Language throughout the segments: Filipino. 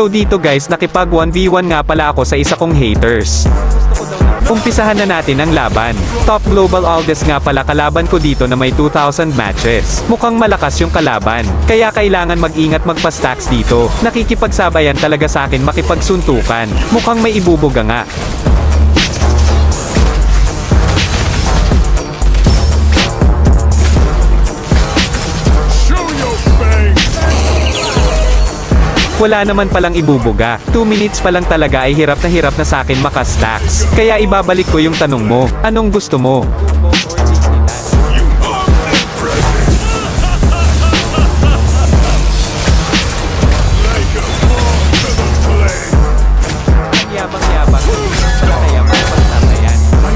So dito guys nakipag 1v1 nga pala ako sa isa kong haters. Umpisahan na natin ang laban. Top Global Aldez nga pala kalaban ko dito na may 2,000 matches. Mukhang malakas yung kalaban. Kaya kailangan mag-ingat magpa-stacks dito. Nakikipagsabayan talaga sa akin makipagsuntukan. Mukhang may ibubuga nga. Wala naman palang ibubuga. 2 minutes pa lang talaga ay hirap na hirap na sa akin makastacks. Kaya ibabalik ko yung tanong mo. Anong gusto mo?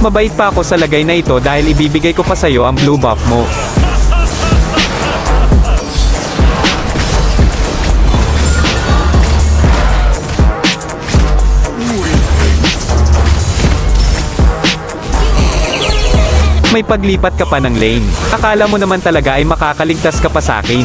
Mabait pa ako sa lagay na ito dahil ibibigay ko pa sa'yo ang blue buff mo. May paglipat ka pa ng lane. Akala mo naman talaga ay makakaligtas ka pa sa akin.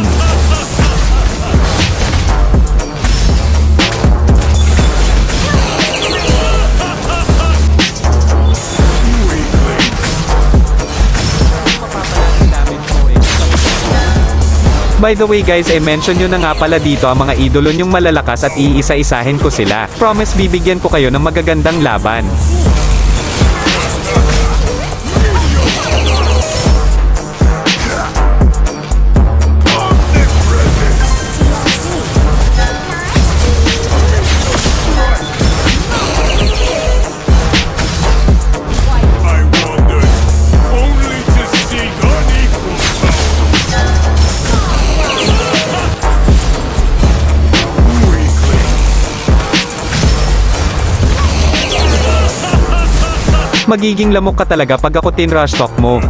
By the way guys, I mention nyo na nga pala dito ang mga idolo nyong malalakas at iisa-isahin ko sila. Promise bibigyan ko kayo ng magagandang laban. Magiging lamok ka talaga pag ako tin-rush talk mo.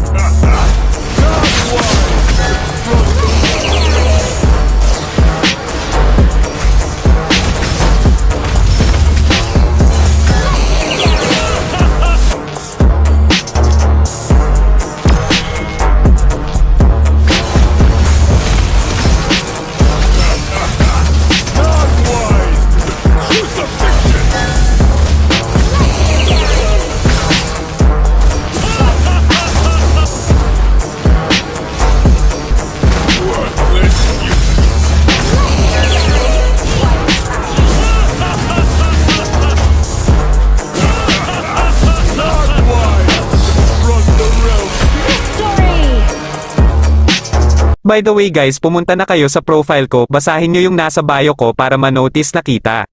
By the way guys, pumunta na kayo sa profile ko, basahin nyo yung nasa bio ko para ma-notice na kita.